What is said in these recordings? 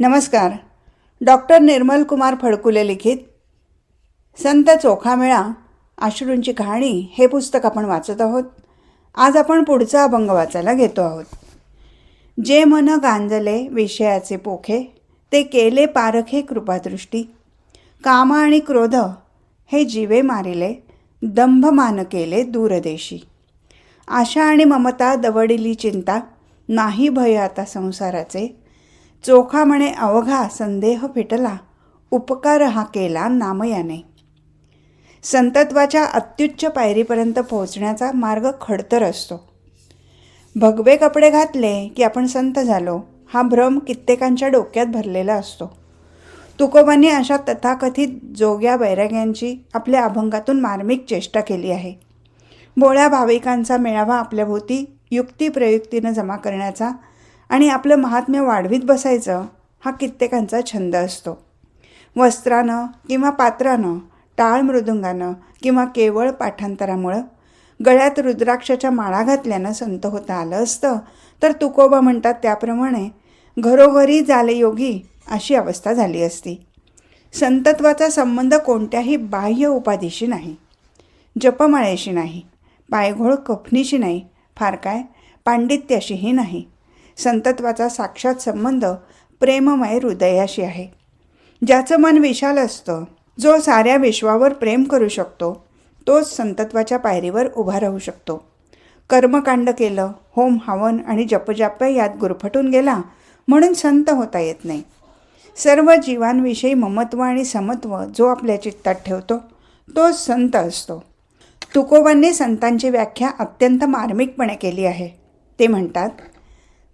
नमस्कार. डॉक्टर निर्मल कुमार फडकुले लिखित संत चोखामेळा अश्रूंची कहाणी हे पुस्तक आपण वाचत आहोत. आज आपण पुढचा अभंग वाचायला घेतो आहोत. जे मन गांजले विषयाचे पोखे ते केले पारखे कृपादृष्टी. काम आणि क्रोध हे जीवे मारिले दंभमान केले दूरदेशी. आशा आणि ममता दवडिली चिंता नाही भय आता संसाराचे. चोखा म्हणे अवघा संदेह फिटला उपकार हा केला नामयाने. संतत्वाच्या अत्युच्च पायरीपर्यंत पोहोचण्याचा मार्ग खडतर असतो. भगवे कपडे घातले की आपण संत झालो हा भ्रम कित्येकांच्या डोक्यात भरलेला असतो. तुकोबांनी अशा तथाकथित जोग्या बैराग्यांची आपल्या अभंगातून मार्मिक चेष्टा केली आहे. भोळ्या भाविकांचा मेळावा आपल्याभोवती युक्तिप्रयुक्तीनं जमा करण्याचा आणि आपलं महात्म्य वाढवीत बसायचं हा कित्येकांचा छंद असतो. वस्त्रानं किंवा पात्रानं टाळ मृदुंगानं किंवा केवळ पाठांतरामुळं गळ्यात रुद्राक्षाच्या माळा घातल्यानं संत होता आलं असतं. तर तुकोबा म्हणतात त्याप्रमाणे घरोघरी झाले योगी अशी अवस्था झाली असती. संतत्वाचा संबंध कोणत्याही बाह्य उपाधीशी नाही जपमाळेशी नाही पायघोळ कफनीशी नाही फार काय पांडित्याशीही नाही. संतत्वाचा साक्षात संबंध प्रेममय हृदयाशी आहे. ज्याचं मन विशाल असतं जो साऱ्या विश्वावर प्रेम करू शकतो तोच संतत्वाच्या पायरीवर उभा राहू शकतो. कर्मकांड केलं होम हवन आणि जपजाप यात गुरफटून गेला म्हणून संत होता येत नाही. सर्व जीवांविषयी ममत्व आणि समत्व जो आपल्या चित्तात ठेवतो तोच संत असतो. तुकोबांनी संतांची व्याख्या अत्यंत मार्मिकपणे केली आहे. ते म्हणतात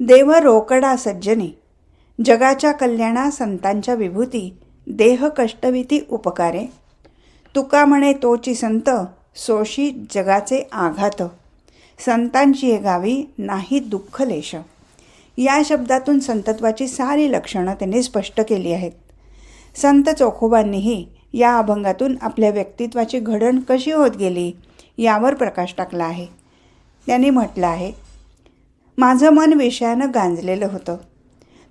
देव रोकडा सज्जनी जगाच्या कल्याणा संतांच्या विभूती देह कष्टविती उपकारे. तुका म्हणे तोची संत सोशी जगाचे आघात. संतांची हे गावी नाही दुःख लेश. या शब्दातून संतत्वाची सारी लक्षणं त्यांनी स्पष्ट केली आहेत. संत चोखोबांनीही या अभंगातून आपल्या व्यक्तित्वाची घडण कशी होत गेली यावर प्रकाश टाकला आहे. त्यांनी म्हटलं आहे माझं मन विषयानं गांजलेलं होतं.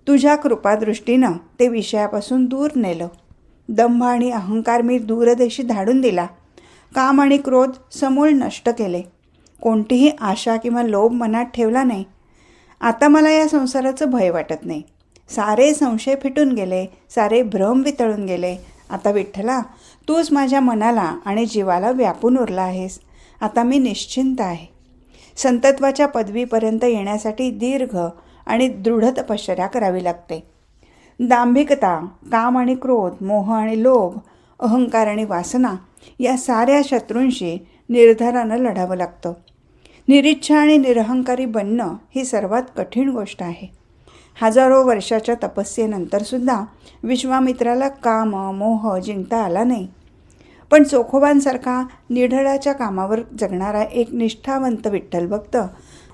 तुझ्या कृपादृष्टीनं ते विषयापासून दूर नेलं. दंभ आणि अहंकार मी दूरदेशी धाडून दिला. काम आणि क्रोध समूळ नष्ट केले. कोणतीही आशा किंवा लोभ मनात ठेवला नाही. आता मला या संसाराचं भय वाटत नाही. सारे संशय फिटून गेले सारे भ्रम वितळून गेले. आता विठ्ठला तूच माझ्या मनाला आणि जीवाला व्यापून उरला आहेस. आता मी निश्चिंत आहे. संतत्वाच्या पदवीपर्यंत येण्यासाठी दीर्घ आणि दृढ तपश्चर्या करावी लागते. दांभिकता काम आणि क्रोध मोह आणि लोभ अहंकार आणि वासना या साऱ्या शत्रूंशी निर्धारानं लढावं लागतं. निरिच्छा आणि निरहंकारी बनणं ही सर्वात कठीण गोष्ट आहे. हजारो वर्षाच्या तपस्येनंतरसुद्धा विश्वामित्राला काम मोह जिंकता आला नाही. पण चोखोबांसारखा निढळाच्या कामावर जगणारा एक निष्ठावंत विठ्ठल भक्त.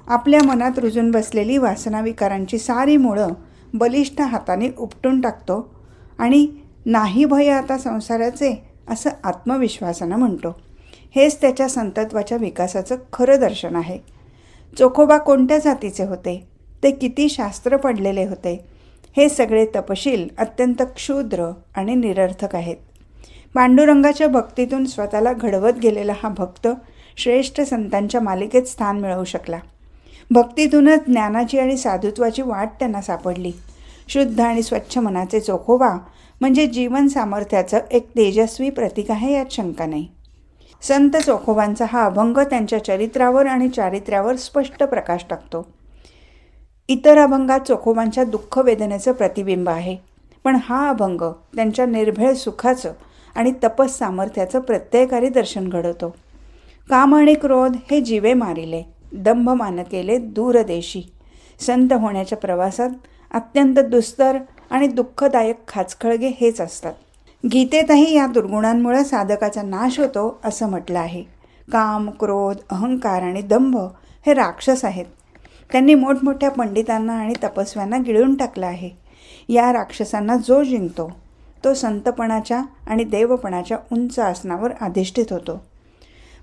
आपल्या मनात रुजून बसलेली वासनाविकारांची सारी मुळं बलिष्ठ हाताने उपटून टाकतो आणि नाही भय आता संसाराचे असं आत्मविश्वासानं म्हणतो. हेच त्याच्या संतत्वाच्या विकासाचं खरं दर्शन आहे. चोखोबा कोणत्या जातीचे होते? ते किती शास्त्र पडलेले होते? हे सगळे तपशील अत्यंत क्षुद्र आणि निरर्थक आहेत. पांडुरंगाच्या भक्तीतून स्वतःला घडवत गेलेला हा भक्त श्रेष्ठ संतांच्या मालिकेत स्थान मिळवू शकला. भक्तीतूनच ज्ञानाची आणि साधुत्वाची वाट त्यांना सापडली. शुद्ध आणि स्वच्छ मनाचे चोखोबा म्हणजे जीवन सामर्थ्याचं एक तेजस्वी प्रतीक आहे यात शंका नाही. संत चोखोबांचा हा अभंग त्यांच्या चरित्रावर आणि चारित्र्यावर स्पष्ट प्रकाश टाकतो. इतर अभंगात चोखोबांच्या दुःख वेदनेचं प्रतिबिंब आहे. पण हा अभंग त्यांच्या निर्भय सुखाचं आणि तपस सामर्थ्याचं प्रत्ययकारी दर्शन घडवतो. काम आणि क्रोध हे जीवे मारिले. दंभ मान केले दूरदेशी. संत होण्याच्या प्रवासात अत्यंत दुस्तर आणि दुःखदायक खाचखळगे हेच असतात. गीतेतही या दुर्गुणांमुळे साधकाचा नाश होतो असं म्हटलं आहे. काम क्रोध अहंकार आणि दंभ हे राक्षस आहेत. त्यांनी मोठमोठ्या पंडितांना आणि तपस्व्यांना गिळून टाकलं आहे. या राक्षसांना जो जिंकतो तो संतपणाच्या आणि देवपणाच्या उंच आसनावर अधिष्ठित होतो.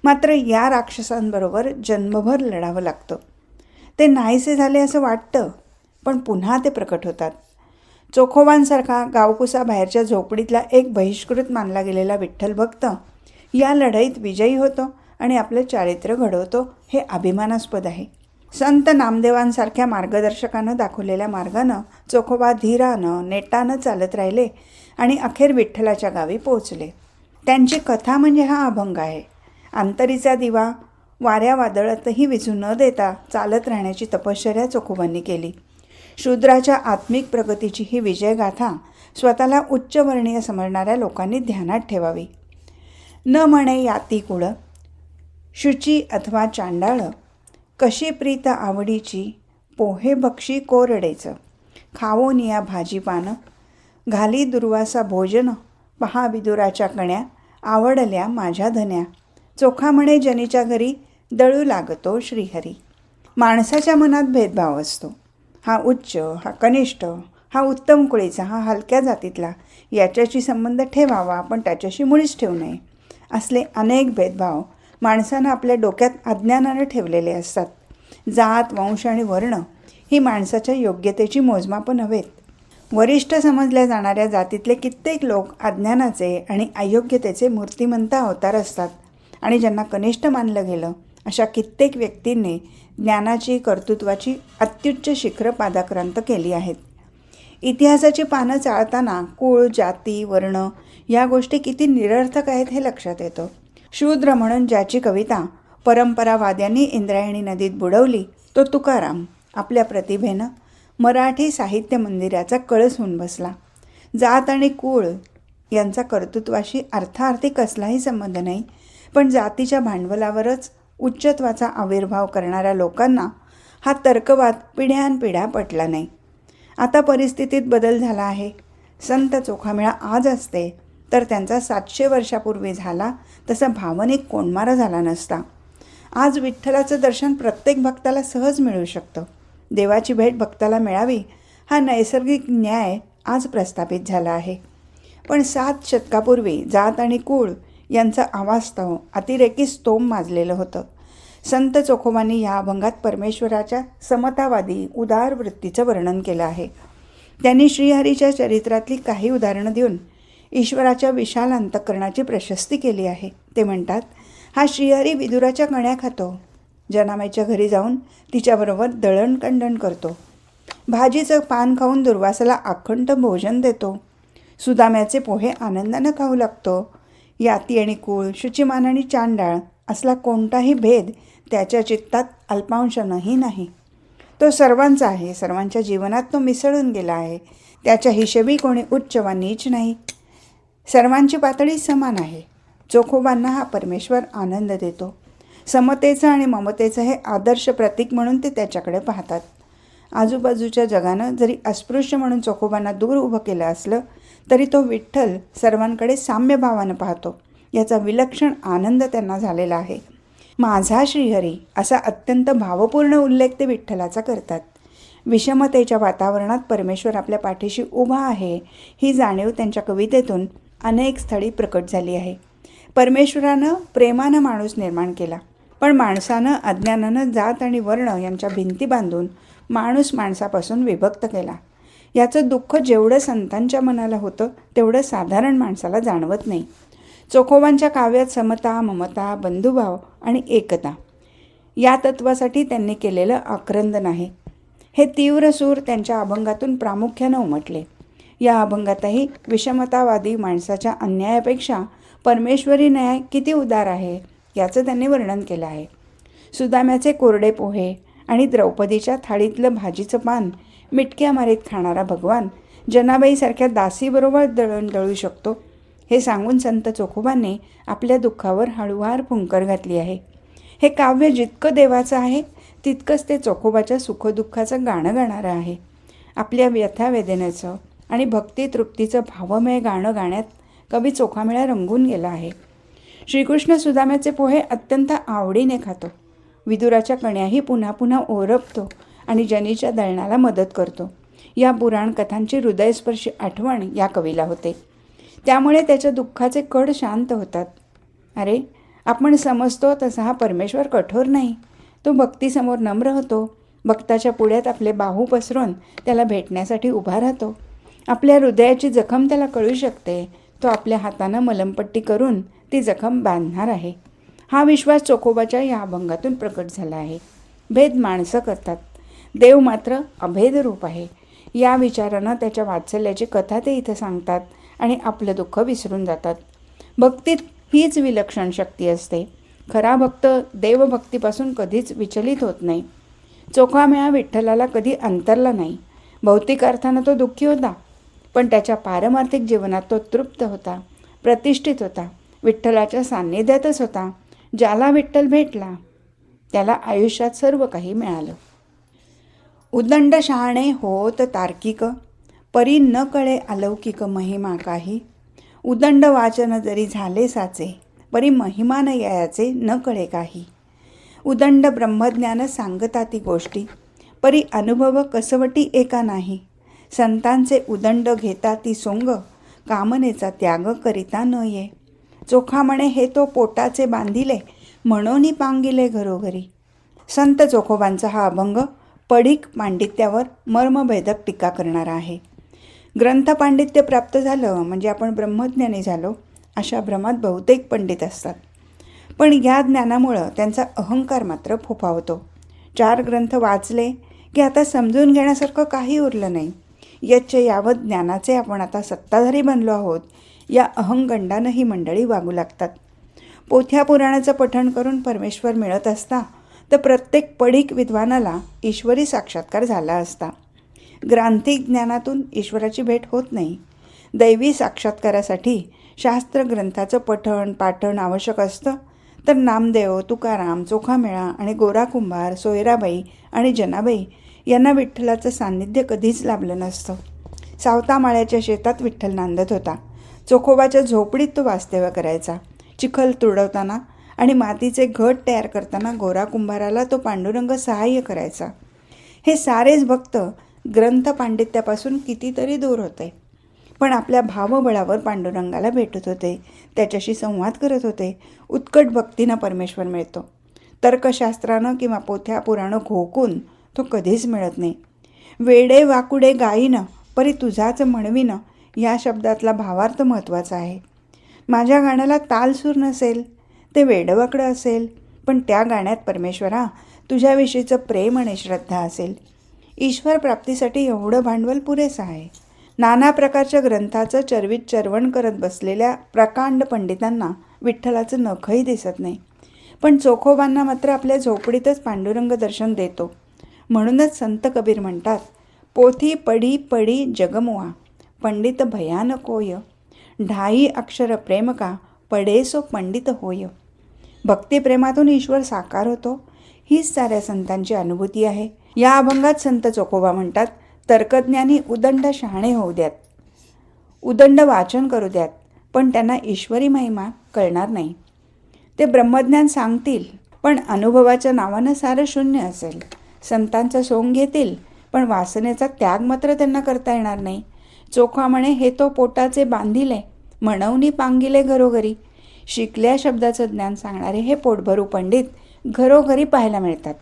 मात्र या राक्षसांबरोबर जन्मभर लढावं लागतं. ते नाहीसे झाले असं वाटतं पण पुन्हा ते प्रकट होतात. चोखोबांसारखा गावकुसा बाहेरच्या झोपडीतला एक बहिष्कृत मानला गेलेला विठ्ठल भक्त या लढाईत विजयी होतो आणि आपलं चारित्र्य घडवतो हे अभिमानास्पद आहे. संत नामदेवांसारख्या मार्गदर्शकानं दाखवलेल्या मार्गानं चोखोबा धीरानं नेटानं चालत राहिले आणि अखेर विठ्ठलाच्या गावी पोहोचले. त्यांची कथा म्हणजे हा अभंग आहे. अंतरीचा दिवा वाऱ्या वादळातही विझू न देता चालत राहण्याची तपश्चर्या चोखोबांनी केली. शूद्राच्या आत्मिक प्रगतीची ही विजयगाथा स्वतःला उच्चवर्णीय समजणाऱ्या लोकांनी ध्यानात ठेवावी. न म्हणे याती कुळ शुची अथवा चांडाळ कशी प्रीत आवडीची पोहे बक्षी कोरडेचं खावोनिया भाजीपानं घाली दुर्वासा भोजन पहा विदुराच्या कण्या आवडल्या माझ्या धन्या. चोखा म्हणे जनीच्या घरी दळू लागतो श्रीहरी. माणसाच्या मनात भेदभाव असतो. हा उच्च हा कनिष्ठ हा उत्तम कुळीचा हा हलक्या जातीतला याच्याशी संबंध ठेवावा आपण त्याच्याशी मुळीच ठेवू नये. असले अनेक भेदभाव माणसानं आपल्या डोक्यात अज्ञानानं ठेवलेले असतात. जात वंश आणि वर्ण ही माणसाच्या योग्यतेची मोजमापं नव्हेत. वरिष्ठ समजल्या जाणाऱ्या जातीतले कित्येक लोक अज्ञानाचे आणि अयोग्यतेचे मूर्तिमंत अवतार असतात. आणि ज्यांना कनिष्ठ मानलं गेलं अशा कित्येक व्यक्तींनी ज्ञानाची कर्तृत्वाची अत्युच्च शिखरं पादाक्रांत केली आहेत. इतिहासाची पानं चाळताना कुळ जाती वर्ण या गोष्टी किती निरर्थक आहेत हे लक्षात येतं. शूद्र म्हणून ज्याची कविता परंपरावाद्यांनी इंद्रायणी नदीत बुडवली तो तुकाराम आपल्या प्रतिभेनं मराठी साहित्य मंदिराचा कळस होऊन बसला. जात आणि कुळ यांचा कर्तृत्वाशी अर्थार्थी कसलाही संबंध नाही पण जातीच्या भांडवलावरच उच्चत्वाचा आविर्भाव करणाऱ्या लोकांना हा तर्कवाद पिढ्यानपिढ्या पटला नाही. आता परिस्थितीत बदल झाला आहे. संत चोखामेळा आज असते तर त्यांचा सातशे वर्षापूर्वी झाला तसा भावनिक कोंडमारा झाला नसता. आज विठ्ठलाचं दर्शन प्रत्येक भक्ताला सहज मिळू शकतं. देवाची भेट भक्ताला मिळावी हा नैसर्गिक न्याय आज प्रस्थापित झाला आहे. पण सात शतकापूर्वी जात आणि कुळ यांचा अवास्तव अतिरेकी स्तोम माजलेलं होतं. संत चोखोबांनी या अभंगात परमेश्वराच्या समतावादी उदार वृत्तीचं वर्णन केलं आहे. त्यांनी श्रीहरीच्या चरित्रातली काही उदाहरणं देऊन ईश्वराच्या विशाल अंतकरणाची प्रशस्ती केली आहे. ते म्हणतात हा श्रीहरी विदुराच्या कण्या खातो जनामाईच्या घरी जाऊन तिच्याबरोबर दळणकंडण करतो. भाजीचं पान खाऊन दुर्वासाला अखंड भोजन देतो. सुदाम्याचे पोहे आनंदानं खाऊ लागतो. याती आणि कुळ शुचिमान आणि चांडाळ असला कोणताही भेद त्याच्या चित्तात अल्पांशनही नाही. तो सर्वांचा आहे. सर्वांच्या जीवनात तो मिसळून गेला आहे. त्याच्या हिशेबी कोणी उच्च वा नीच नाही. सर्वांची पातळी समान आहे. चोखोबांना हा परमेश्वर आनंद देतो. समतेचं आणि ममतेचं हे आदर्श प्रतीक म्हणून ते त्याच्याकडे पाहतात. आजूबाजूच्या जगानं जरी अस्पृश्य म्हणून चोखोबांना दूर उभं केलं असलं तरी तो विठ्ठल सर्वांकडे साम्यभावानं पाहतो. याचा विलक्षण आनंद त्यांना झालेला आहे. माझा श्रीहरी असा अत्यंत भावपूर्ण उल्लेख ते विठ्ठलाचा करतात. विषमतेच्या वातावरणात परमेश्वर आपल्या पाठीशी उभा आहे ही जाणीव त्यांच्या कवितेतून अनेक स्थळी प्रकट झाली आहे. परमेश्वरानं प्रेमानं माणूस निर्माण केला. पण माणसानं अज्ञानानं जात आणि वर्ण यांच्या भिंती बांधून माणूस माणसापासून विभक्त केला. याचं दुःख जेवढं संतांच्या मनाला होतं तेवढं साधारण माणसाला जाणवत नाही. चोखोबांच्या काव्यात समता ममता बंधुभाव आणि एकता या तत्वासाठी त्यांनी केलेलं आक्रंदन आहे. हे तीव्र सूर त्यांच्या अभंगातून प्रामुख्यानं उमटले. या अभंगातही विषमतावादी माणसाच्या अन्यायापेक्षा परमेश्वरी न्याय किती उदार आहे? याचं त्यांनी वर्णन केलं आहे. सुदाम्याचे कोरडे पोहे आणि द्रौपदीच्या थाळीतलं भाजीचं पान मिटक्या मारीत खाणारा भगवान जनाबाईसारख्या दासीबरोबर दळण दळू शकतो हे सांगून संत चोखोबांनी आपल्या दुःखावर हळूवार फुंकर घातली आहे. हे काव्य जितकं देवाचं आहे तितकंच ते चोखोबाच्या सुखदुःखाचं गाणं गाणारं आहे. आपल्या व्यथावेदनेचं आणि भक्ती तृप्तीचं भावमय गाणं गाण्यात कवी चोखामेळा रंगून गेला आहे. श्रीकृष्ण सुदाम्याचे पोहे अत्यंत आवडीने खातो. विदुराच्या कण्याही पुन्हा पुन्हा ओरपतो आणि जनीच्या दळणाला मदत करतो. या पुराण कथांची हृदयस्पर्शी आठवण या कवीला होते. त्यामुळे त्याच्या दुःखाचे कड शांत होतात. अरे आपण समजतो तसा हा परमेश्वर कठोर नाही. तो भक्तीसमोर नम्र होतो. भक्ताच्या पुढ्यात आपले बाहू पसरून त्याला भेटण्यासाठी उभा राहतो. आपल्या हृदयाची जखम त्याला कळू शकते. तो आपल्या हातानं मलमपट्टी करून ती जखम बांधणार आहे. हा विश्वास चोखोबाच्या या अभंगातून प्रकट झाला आहे. भेद माणसं करतात. देव मात्र अभेद रूप आहे. या विचारानं त्याच्या वात्सल्याची कथा ते इथं सांगतात आणि आपलं दुःख विसरून जातात. भक्तीत हीच विलक्षण शक्ती असते. खरा भक्त देवभक्तीपासून कधीच विचलित होत नाही. चोखामेळा विठ्ठलाला कधी अंतरला नाही. भौतिक अर्थानं तो दुःखी होता. पण त्याच्या पारमार्थिक जीवनात तो तृप्त होता प्रतिष्ठित होता. विठ्ठलाच्या सान्निध्यातच होता. ज्याला विठ्ठल भेटला त्याला आयुष्यात सर्व काही मिळालं. उदंड शहाणे होत तार्किक परी न कळे अलौकिक महिमा काही. उदंड वाचन जरी झाले साचे परी महिमा न यायाचे न कळे काही. उदंड ब्रह्मज्ञान सांगता ती गोष्टी परी अनुभव कसवटी एका नाही. संतांचे उदंड घेता ती सोंग कामनेचा त्याग करिता न ये. चोखा म्हणे हे तो पोटाचे बांधिले म्हणून पांगिले घरोघरी. संत चोखोबांचा हा अभंग पडिक पांडित्यावर मर्मभेदक टीका करणारा आहे. ग्रंथ पांडित्य प्राप्त झालं म्हणजे आपण ब्रह्मज्ञानी झालो अशा भ्रमात बहुतेक पंडित असतात. पण या ज्ञानामुळं त्यांचा अहंकार मात्र फोफावतो. चार ग्रंथ वाचले की आता समजून घेण्यासारखं काही उरलं नाही. यच्च यावत ज्ञानाचे आपण आता सत्ताधारी बनलो आहोत या अहंगंडानं ही मंडळी वागू लागतात. पोथ्या पुराणाचं पठण करून परमेश्वर मिळत असता तर प्रत्येक पडीक विद्वानाला ईश्वरी साक्षात्कार झाला असता. ग्रांथिक ज्ञानातून ईश्वराची भेट होत नाही. दैवी साक्षात्कारासाठी शास्त्र ग्रंथाचं पठण पाठण आवश्यक असतं तर नामदेव तुकाराम चोखामेळा आणि गोरा कुंभार सोयराबाई आणि जनाबाई यांना विठ्ठलाचं सान्निध्य कधीच लाभलं नसतं. सावतामाळ्याच्या शेतात विठ्ठल नांदत होता. चोखोबाच्या झोपडीत तो वास्तव्य करायचा. चिखल तुडवताना आणि मातीचे घट तयार करताना गोरा कुंभाराला तो पांडुरंग सहाय्य करायचा. हे सारेच भक्त ग्रंथ पांडित्यापासून कितीतरी दूर होते. पण आपल्या भावबळावर पांडुरंगाला भेटत होते. त्याच्याशी संवाद करत होते. उत्कट भक्तीनं परमेश्वर मिळतो. तर्कशास्त्रानं किंवा पोथ्या पुराणं घोकून तो कधीच मिळत नाही. वेडे वाकुडे गाईनं परी तुझाच म्हणविनं या शब्दातला भावार्थ महत्त्वाचा आहे. माझ्या गाण्याला तालसूर नसेल ते वेडवकडं असेल पण त्या गाण्यात परमेश्वरा तुझ्याविषयीचं प्रेम आणि श्रद्धा असेल. ईश्वर प्राप्तीसाठी एवढं भांडवल पुरेसं आहे. नाना प्रकारच्या ग्रंथाचं चरवीत चरवण करत बसलेल्या प्रकांड पंडितांना विठ्ठलाचं नखही दिसत नाही. पण चोखोबांना मात्र आपल्या झोपडीतच पांडुरंग दर्शन देतो. म्हणूनच संत कबीर म्हणतात पोथी पडी पडी जगमुआ पंडित भयानक होय ढाई अक्षर प्रेम का पडेसो पंडित होय. भक्तिप्रेमातून ईश्वर साकार होतो. हीच साऱ्या संतांची अनुभूती आहे. या अभंगात संत चोकोबा म्हणतात तर्कज्ञानी उदंड शहाणे होऊ द्यात. उदंड वाचन करू द्यात पण त्यांना ईश्वरी महिमा कळणार नाही. ते ब्रह्मज्ञान सांगतील पण अनुभवाच्या नावानं सारं शून्य असेल. संतांचा सोंग घेतील पण वासनेचा त्याग मात्र त्यांना करता येणार नाही. चोखा म्हणे हे तो पोटाचे बांधिले म्हणवनी पांगिले घरोघरी. शिकल्या शब्दाचं ज्ञान सांगणारे हे पोटभरू पंडित घरोघरी पाहायला मिळतात.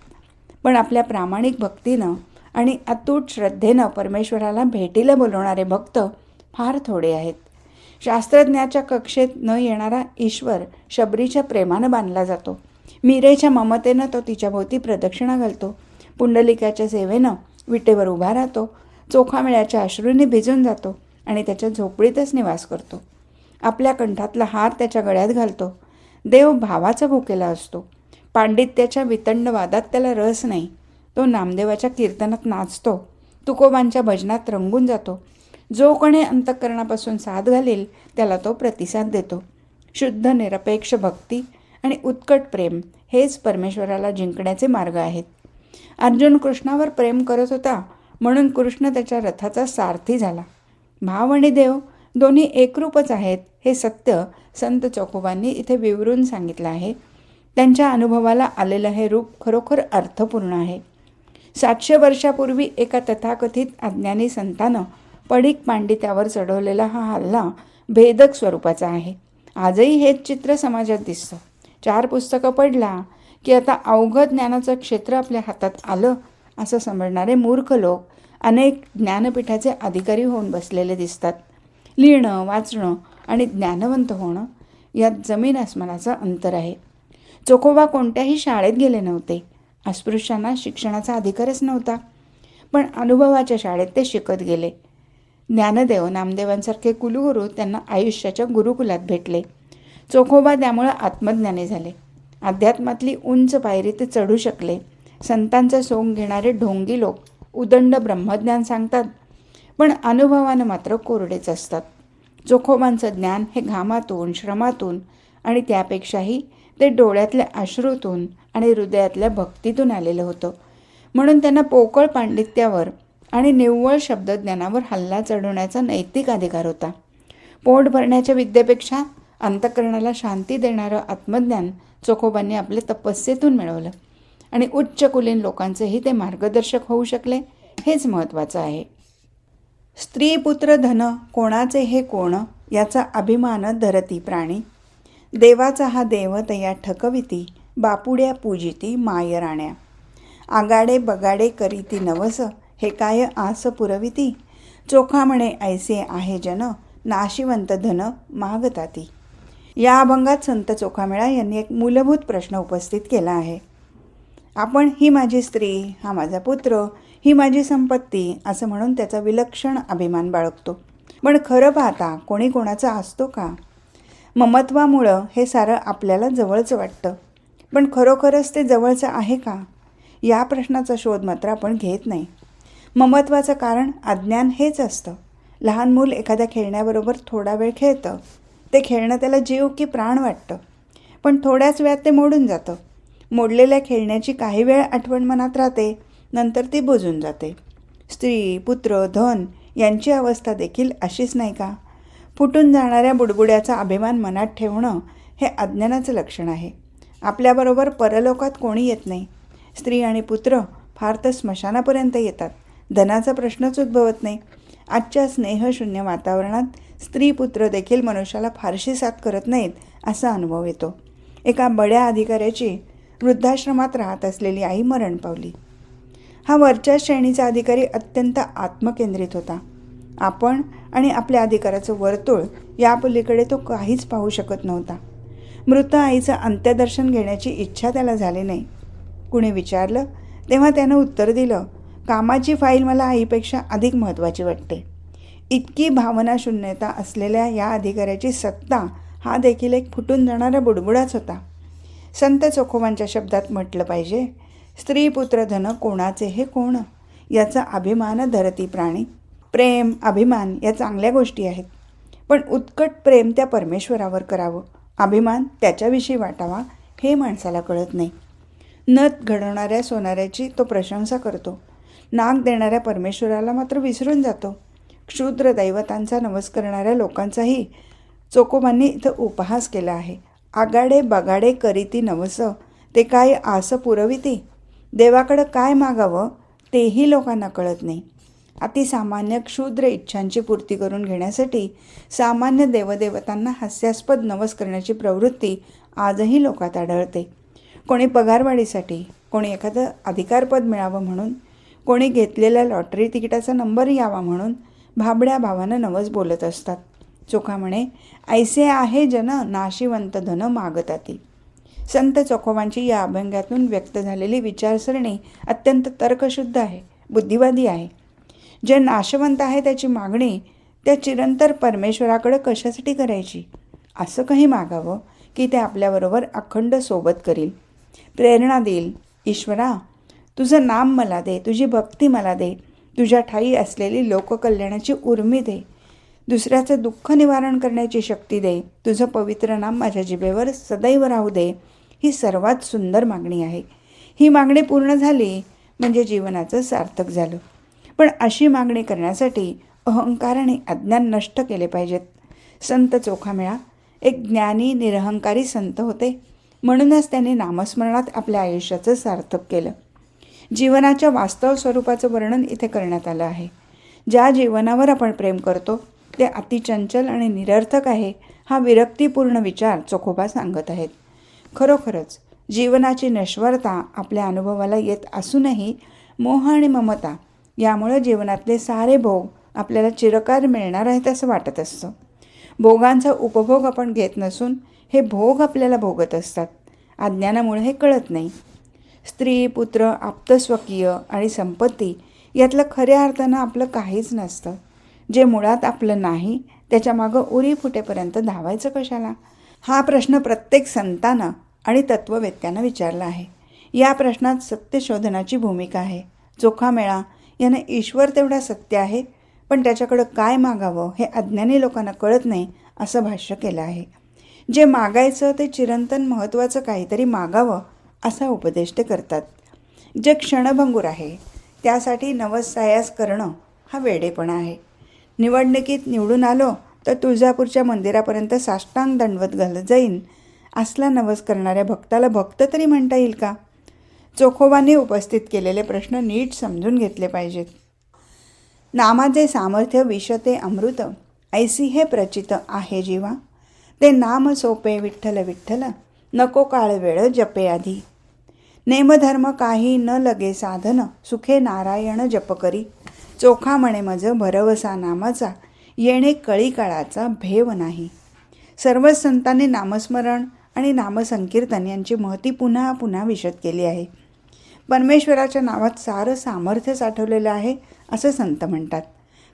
पण आपल्या प्रामाणिक भक्तीनं आणि अतूट श्रद्धेनं परमेश्वराला भेटीला बोलवणारे भक्त फार थोडे आहेत. शास्त्रज्ञाच्या कक्षेत न येणारा ईश्वर शबरीच्या प्रेमानं बांधला जातो. मीरेच्या ममतेनं तो तिच्याभोवती प्रदक्षिणा घालतो. पुंडलिकाच्या सेवेनं विटेवर उभा राहतो. चोखामेळ्याच्या अश्रूंनी भिजून जातो आणि त्याच्या झोपडीतच निवास करतो. आपल्या कंठातला हार त्याच्या गळ्यात घालतो. देव भावाचा भुकेला असतो. पांडित्याच्या वितंडवादात त्याला रस नाही. तो नामदेवाच्या कीर्तनात नाचतो. तुकोबांच्या भजनात रंगून जातो. जो कोणी अंतःकरणापासून साथ घालेल त्याला तो प्रतिसाद देतो. शुद्ध निरपेक्ष भक्ती आणि उत्कट प्रेम हेच परमेश्वराला जिंकण्याचे मार्ग आहेत. अर्जुन कृष्णावर प्रेम करत होता म्हणून कृष्ण त्याच्या रथाचा सारथी झाला. भाव आणि देव दोन्ही एकरूपच आहेत हे सत्य संत चोखोबांनी इथे विवरून सांगितलं आहे. त्यांच्या अनुभवाला आलेलं हे रूप खरोखर अर्थपूर्ण आहे. सातशे वर्षापूर्वी एका तथाकथित अज्ञानी संतानं पडीक पांडित्यावर चढवलेला हा हल्ला भेदक स्वरूपाचा आहे. आजही हेच चित्र समाजात दिसतं. चार पुस्तकं पडला की आता अवघड ज्ञानाचं क्षेत्र आपल्या हातात आलं असं समजणारे मूर्ख लोक अनेक ज्ञानपीठाचे अधिकारी होऊन बसलेले दिसतात. लिहिणं वाचणं आणि ज्ञानवंत होणं यात जमीन आसमानाचं अंतर आहे. चोखोबा कोणत्याही शाळेत गेले नव्हते. अस्पृश्यांना शिक्षणाचा अधिकारच नव्हता. पण अनुभवाच्या शाळेत ते शिकत गेले. ज्ञानदेव नामदेवांसारखे कुलगुरू त्यांना आयुष्याच्या गुरुकुलात भेटले. चोखोबा त्यामुळं आत्मज्ञानी झाले. अध्यात्मातली उंच पायरी ते चढू शकले. संतांचा सोंग घेणारे ढोंगी लोक उदंड ब्रह्मज्ञान सांगतात. पण अनुभवानं मात्र कोरडेच असतात. जोखोबांचं ज्ञान हे घामातून श्रमातून आणि त्यापेक्षाही ते डोळ्यातल्या अश्रूतून आणि हृदयातल्या भक्तीतून आलेलं होतं. म्हणून त्यांना पोकळ पांडित्यावर आणि निव्वळ शब्दज्ञानावर हल्ला चढवण्याचा नैतिक अधिकार होता. पोट भरण्याच्या विद्येपेक्षा अंतकरणाला शांती देणारं आत्मज्ञान चोखोबांनी आपल्या तपस्येतून मिळवलं. आणि उच्च कुलीन लोकांचेही ते मार्गदर्शक होऊ शकले हेच महत्त्वाचं आहे. स्त्री पुत्र धन कोणाचे हे कोण याचा अभिमान धरती प्राणी. देवाचा हा देव तया ठकविती बापुड्या पूजिती मायराण्या आगाडे बगाडे करीती नवस हे काय आस पुरविती? चोखा म्हणे ऐसे आहे जन नाशिवंत धन मागताती. या अभंगात संत चोखामेळा यांनी एक मूलभूत प्रश्न उपस्थित केला आहे. आपण ही माझी स्त्री हा माझा पुत्र ही माझी संपत्ती असं म्हणून त्याचा विलक्षण अभिमान बाळगतो. पण खरं पाहता कोणी कोणाचा असतो का? ममत्वामुळं हे सारं आपल्याला जवळचं वाटतं. पण खरोखरच ते जवळचं आहे का? या प्रश्नाचा शोध मात्र आपण घेत नाही. ममत्वाचं कारण अज्ञान हेच असतं. लहान मूल एखाद्या खेळण्याबरोबर थोडा वेळ खेळतं. ते खेळणं त्याला जीव की प्राण वाटतं. पण थोड्याच वेळात ते मोडून जातं. मोडलेल्या खेळण्याची काही वेळ आठवण मनात राहते नंतर ती बुजून जाते. स्त्री पुत्र धन यांची अवस्था देखील अशीच नाही का? फुटून जाणाऱ्या बुडबुड्याचा अभिमान मनात ठेवणं हे अज्ञानाचं लक्षण आहे. आपल्याबरोबर परलोकात कोणी येत नाही. स्त्री आणि पुत्र फार तर स्मशानापर्यंत येतात. धनाचा प्रश्नच उद्भवत नाही. आजच्या स्नेहशून्य वातावरणात स्त्री पुत्र देखील मनुष्याला फारशी साथ करत नाहीत असा अनुभव येतो. एका बड्या अधिकाऱ्याची वृद्धाश्रमात राहत असलेली आई मरण पावली. हा वरच्या श्रेणीचा अधिकारी अत्यंत आत्मकेंद्रित होता. आपण आणि आपल्या अधिकाराचं वर्तुळ या पलीकडे तो काहीच पाहू शकत नव्हता. मृत आईचं अंत्यदर्शन घेण्याची इच्छा त्याला झाली नाही. कुणी विचारलं तेव्हा त्यानं उत्तर दिलं कामाची फाईल मला आईपेक्षा अधिक महत्त्वाची वाटते. इतकी भावनाशून्यता असलेल्या या अधिकाऱ्याची सत्ता हा देखील एक फुटून जाणारा बुडबुडाच होता. संत चोखोबांच्या शब्दात म्हटलं पाहिजे स्त्री पुत्र धन कोणाचे हे कोण? याचा अभिमान धरती प्राणी प्रेम अभिमान या चांगल्या गोष्टी आहेत. पण उत्कट प्रेम त्या परमेश्वरावर करावं. अभिमान त्याच्याविषयी वाटावा हे माणसाला कळत नाही. नथ घडवणाऱ्या सोनाऱ्याची तो प्रशंसा करतो. नाक देणाऱ्या परमेश्वराला मात्र विसरून जातो. क्षुद्र दैवतांचा नवस करणाऱ्या लोकांचाही चोकोबांनी इथं उपहास केला आहे. आगाडे बगाडे करीती नवस ते काय आस पुरविती? देवाकडं काय मागावं तेही लोकांना कळत नाही. अतिसामान्य क्षुद्र इच्छांची पूर्ती करून घेण्यासाठी सामान्य देवदेवतांना हास्यास्पद नवस करण्याची प्रवृत्ती आजही लोकात आढळते. कोणी पगारवाढीसाठी कोणी एखादं अधिकारपद मिळावं म्हणून कोणी घेतलेल्या लॉटरी तिकिटाचा नंबर यावा म्हणून भाबड्या भावानं नवस बोलत असतात. चोखा म्हणे ऐसे आहे जन नाशिवंत धन मागताती संत चोखोबांची या अभंगातून व्यक्त झालेली विचारसरणी अत्यंत तर्कशुद्ध आहे बुद्धिवादी आहे. जे नाशवंत आहे त्याची मागणी त्या चिरंतर परमेश्वराकडे कशासाठी करायची? असं काही मागावं की ते आपल्याबरोबर अखंड सोबत करील. प्रेरणा देईल. ईश्वरा तुझं नाम मला दे तुझी भक्ती मला दे तुझ्या ठाई असलेली लोककल्याणाची उर्मी दे. दुसऱ्याचं दुःख निवारण करण्याची शक्ती दे. तुझं पवित्र नाम माझ्या जिभेवर सदैव राहू दे. ही सर्वात सुंदर मागणी आहे. ही मागणी पूर्ण झाली म्हणजे जीवनाचं सार्थक झालं. पण अशी मागणी करण्यासाठी अहंकार आणि अज्ञान नष्ट केले पाहिजेत. संत चोखामेळा एक ज्ञानी निरहंकारी संत होते. म्हणूनच त्यांनी नामस्मरणात आपल्या आयुष्याचं सार्थक केलं. जीवनाच्या वास्तव स्वरूपाचं वर्णन इथे करण्यात आलं आहे. ज्या जीवनावर आपण प्रेम करतो ते अतिचंचल आणि निरर्थक आहे हा विरक्तीपूर्ण विचार चोखोबा सांगत आहेत. खरोखरच जीवनाची नश्वरता आपल्या अनुभवाला येत असूनही मोह आणि ममता यामुळं जीवनातले सारे भोग आपल्याला चिरकाल मिळणार आहेत असं वाटत असतं. भोगांचा उपभोग आपण घेत नसून हे भोग आपल्याला भोगत असतात. अज्ञानामुळे हे कळत नाही. स्त्री पुत्र आप्तस्वकीय आणि संपत्ती यातलं खऱ्या अर्थानं आपलं काहीच नसतं. जे मुळात आपलं नाही त्याच्या मागं उरी फुटेपर्यंत धावायचं कशाला? हा प्रश्न प्रत्येक संतानं आणि तत्त्ववेत्यानं विचारला आहे. या प्रश्नात सत्यशोधनाची भूमिका आहे. चोखामेळा यानं ईश्वर तेवढा सत्य आहे पण त्याच्याकडं काय मागावं हे अज्ञानी लोकांना कळत नाही असं भाष्य केलं आहे. जे मागायचं ते चिरंतन महत्त्वाचं काहीतरी मागावं असा उपदेश ते करतात. जे क्षणभंगूर आहे त्यासाठी नवसायास करणं हा वेडेपणा आहे. निवडणुकीत निवडून आलो तर तुळजापूरच्या मंदिरापर्यंत साष्टांग दंडवत घालत जाईन. असला नवस करणाऱ्या भक्ताला भक्त तरी म्हणता येईल का? चोखोबाने उपस्थित केलेले प्रश्न नीट समजून घेतले पाहिजेत. नामाचे सामर्थ्य विषते अमृत ऐसी हे प्रचित आहे जीवा. ते नाम सोपे विठ्ठल विठ्ठल नको काळ वेळ जपे आधी. नेमधर्म काही न लगे साधन सुखे नारायण जप करी. चोखा म्हणे मज भरवसा नामाचा येणे कळी काळाचा भेव नाही. सर्व संतांनी नामस्मरण आणि नामसंकीर्तन यांची महती पुन्हा पुन्हा विशद केली आहे. परमेश्वराच्या नावात सारं सामर्थ्य साठवलेलं आहे असं संत म्हणतात.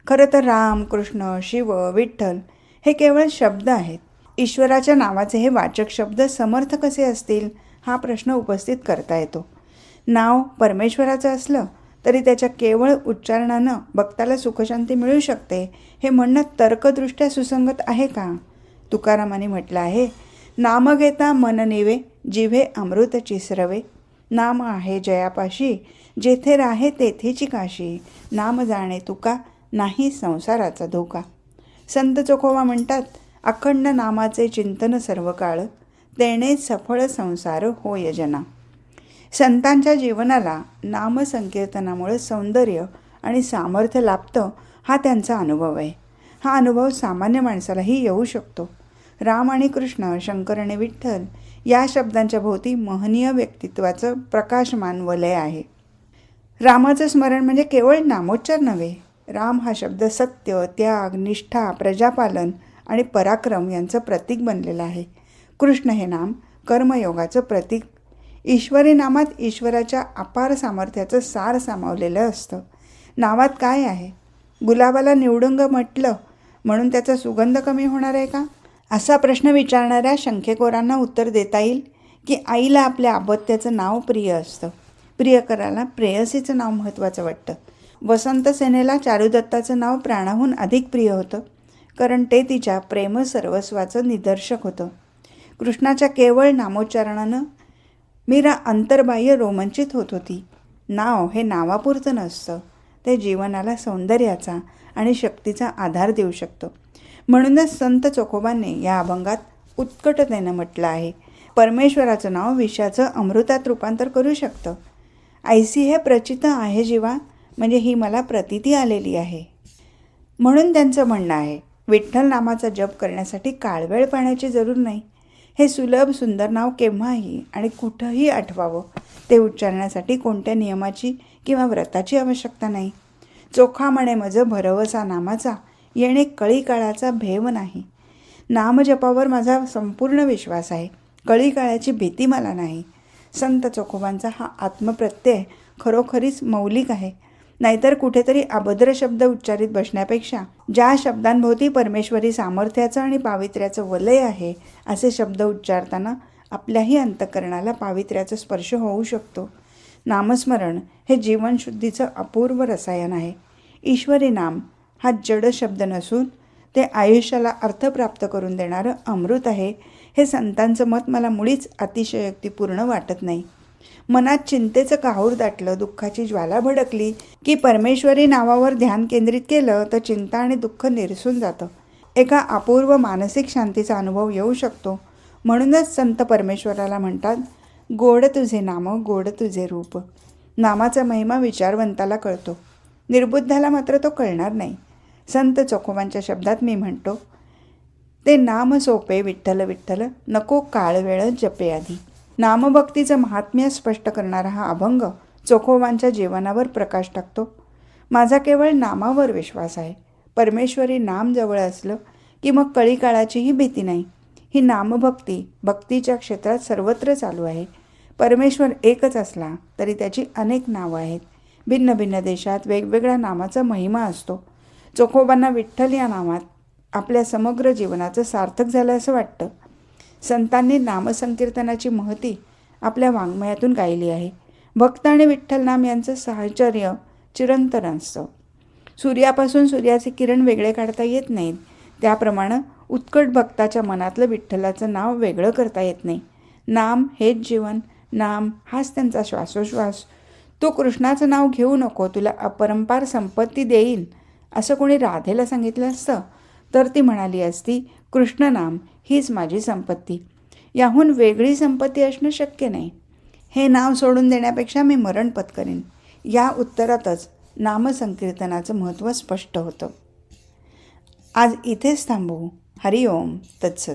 खरं तर राम कृष्ण शिव विठ्ठल हे केवळ शब्द आहेत. ईश्वराच्या नावाचे हे वाचक शब्द समर्थ कसे असतील हा प्रश्न उपस्थित करता येतो. नाव परमेश्वराचं असलं तरी त्याच्या केवळ उच्चारणानं भक्ताला सुखशांती मिळू शकते हे म्हणणं तर्कदृष्ट्या सुसंगत आहे का? तुकारामाने म्हटलं आहे नाम घेता मन निवे जिव्हे अमृत चिसरवे. नाम आहे जयापाशी जेथे राहे तेथेची काशी. नाम जाणे तुका नाही संसाराचा धोका. संत चोखोबा म्हणतात अखंड नामाचे चिंतन सर्व काळ तेणे सफळ संसार होय जना. संतांच्या जीवनाला नामसंकीर्तनामुळे सौंदर्य आणि सामर्थ्य लाभतं हा त्यांचा अनुभव आहे. हा अनुभव सामान्य माणसालाही येऊ शकतो. राम आणि कृष्ण शंकर आणि विठ्ठल या शब्दांच्या भोवती महनीय व्यक्तित्वाचं प्रकाशमान वलय आहे. रामाचं स्मरण म्हणजे केवळ नामोच्चार नव्हे. राम हा शब्द सत्य त्याग निष्ठा प्रजापालन आणि पराक्रम यांचं प्रतीक बनलेलं आहे. कृष्ण हे नाम कर्मयोगाचं प्रतीक ईश्वरी नामात ईश्वराच्या अपार सामर्थ्याचं सार सामावलेलं असतं. नावात काय आहे? गुलाबाला निवडुंग म्हटलं म्हणून त्याचा सुगंध कमी होणार आहे का? असा प्रश्न विचारणाऱ्या शंखेकोरांना उत्तर देता येईल की आईला आपल्या अपत्याचं नाव प्रिय असतं. प्रियकराला प्रेयसीचं नाव महत्त्वाचं वाटतं. वसंत सेनेला चारुदत्ताचं नाव प्राणाहून अधिक प्रिय होतं कारण ते तिच्या प्रेम सर्वस्वाचं निदर्शक होतं. कृष्णाच्या केवळ नामोच्चारणानं मीरा अंतर्बाह्य रोमांचित होत होती. नाव हे नावापुरतं नसतं. ते जीवनाला सौंदर्याचा आणि शक्तीचा आधार देऊ शकतं. म्हणूनच संत चोखोबांनी या अभंगात उत्कटतेनं म्हटलं आहे. परमेश्वराचं नाव विषाचं अमृतात रूपांतर करू शकतं. ऐसी हे प्रचित आहे जीवा म्हणजे ही मला प्रतिती आलेली आहे. म्हणून त्यांचं म्हणणं आहे विठ्ठल नामाचा जप करण्यासाठी काळवेळ पाण्याची जरूर नाही. हे सुलभ सुंदर नाव केव्हाही आणि कुठंही आठवावं. ते उच्चारण्यासाठी कोणत्या नियमाची किंवा व्रताची आवश्यकता नाही. चोखा म्हणे मज भरवसा नामाचा येणे कळी काळाचा भेव नाही. नामजपावर माझा संपूर्ण विश्वास आहे. कळी काळाची भीती मला नाही. संत चोखोबांचा हा आत्मप्रत्यय खरोखरीच मौलिक आहे. नाहीतर कुठेतरी अभद्र शब्द उच्चारित बसण्यापेक्षा ज्या शब्दांभोवती परमेश्वरी सामर्थ्याचं आणि पावित्र्याचं वलय आहे असे शब्द उच्चारताना आपल्याही अंतकरणाला पावित्र्याचा स्पर्श होऊ शकतो. नामस्मरण हे जीवनशुद्धीचं अपूर्व रसायन आहे. ईश्वरी नाम हा जड शब्द नसून ते आयुष्याला अर्थ प्राप्त करून देणारं अमृत आहे हे संतांचं मत मला मुळीच अतिशयोक्तीपूर्ण वाटत नाही. मनात चिंतेचं काहूर दाटलं दुःखाची ज्वाला भडकली की परमेश्वरी नावावर ध्यान केंद्रित केलं तर चिंता आणि दुःख निरसून जातं. एका अपूर्व मानसिक शांतीचा अनुभव येऊ शकतो. म्हणूनच संत परमेश्वराला म्हणतात गोड तुझे नाम गोड तुझे रूप. नामाचा महिमा विचारवंताला कळतो. निर्बुद्धाला मात्र तो कळणार नाही. संत चोखोबांच्या शब्दात मी म्हणतो ते नाम सोपे विठ्ठल विठ्ठल नको काळ वेळ जपे आधी. नामभक्तीचं महात्म्य स्पष्ट करणारा हा अभंग चोखोबांच्या जीवनावर प्रकाश टाकतो. माझा केवळ नामावर विश्वास आहे. परमेश्वरी नाम जवळ असलं की मग कळी काळाचीही भीती नाही. ही नामभक्ती भक्तीच्या क्षेत्रात सर्वत्र चालू आहे. परमेश्वर एकच असला तरी त्याची अनेक नावं आहेत. भिन्न भिन्न देशात वेगवेगळ्या नामाचा महिमा असतो. चोखोबांना विठ्ठल या नामात आपल्या समग्र जीवनाचं सार्थक झालं असं वाटतं. संतांनी नामसंकीर्तनाची महती आपल्या वाङ्मयातून गायली आहे. भक्त आणि विठ्ठल नाम यांचं साहचर्य चिरंतन असतं. सूर्यापासून सूर्याचे किरण वेगळे काढता येत नाहीत. त्याप्रमाणे उत्कट भक्ताच्या मनातलं विठ्ठलाचं नाव वेगळं करता येत नाही. नाम हेच जीवन नाम हाच त्यांचा श्वासोश्वास. तू कृष्णाचं नाव घेऊ नको तुला अपरंपार संपत्ती देईन असं कोणी राधेला सांगितलं असतं तर ती म्हणाली असती कृष्णनाम हीच माझी संपत्ती. याहून वेगळी संपत्ती असणं शक्य नाही. हे नाव सोडून देण्यापेक्षा मी मरण पत्करीन. या उत्तरातच नामसंकीर्तनाचं महत्त्व स्पष्ट होतं. आज इथेच थांबू हरिओम. तत्सत.